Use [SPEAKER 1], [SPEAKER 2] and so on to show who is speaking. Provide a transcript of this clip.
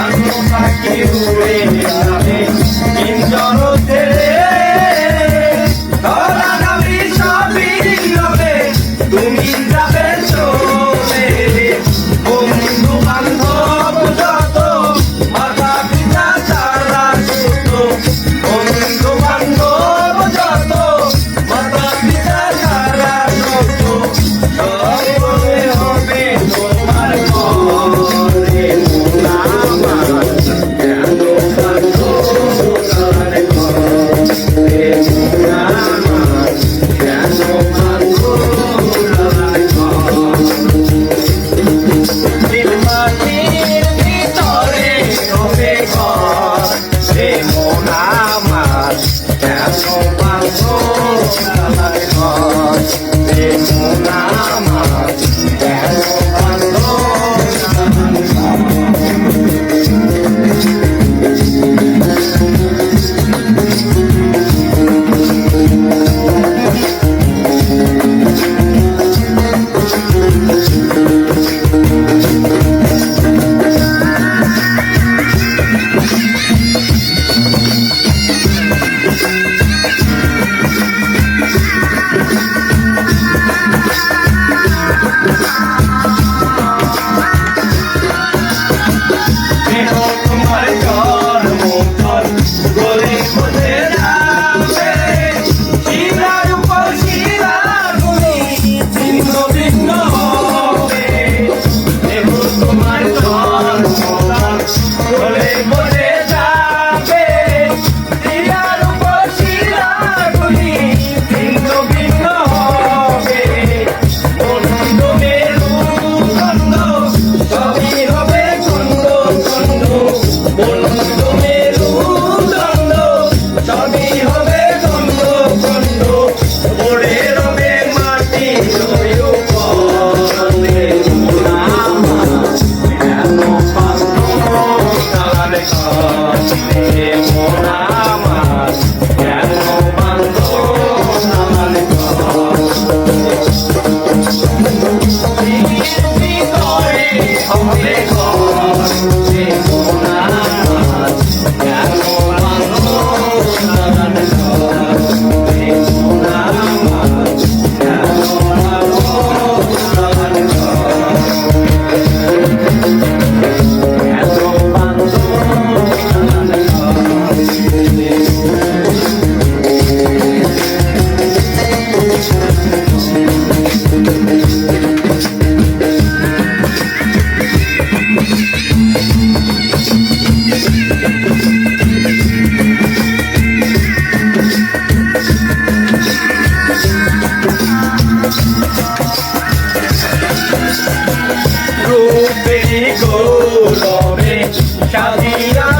[SPEAKER 1] আমি পাখি উড়ে la 아. Yeah. you. 小鸡呀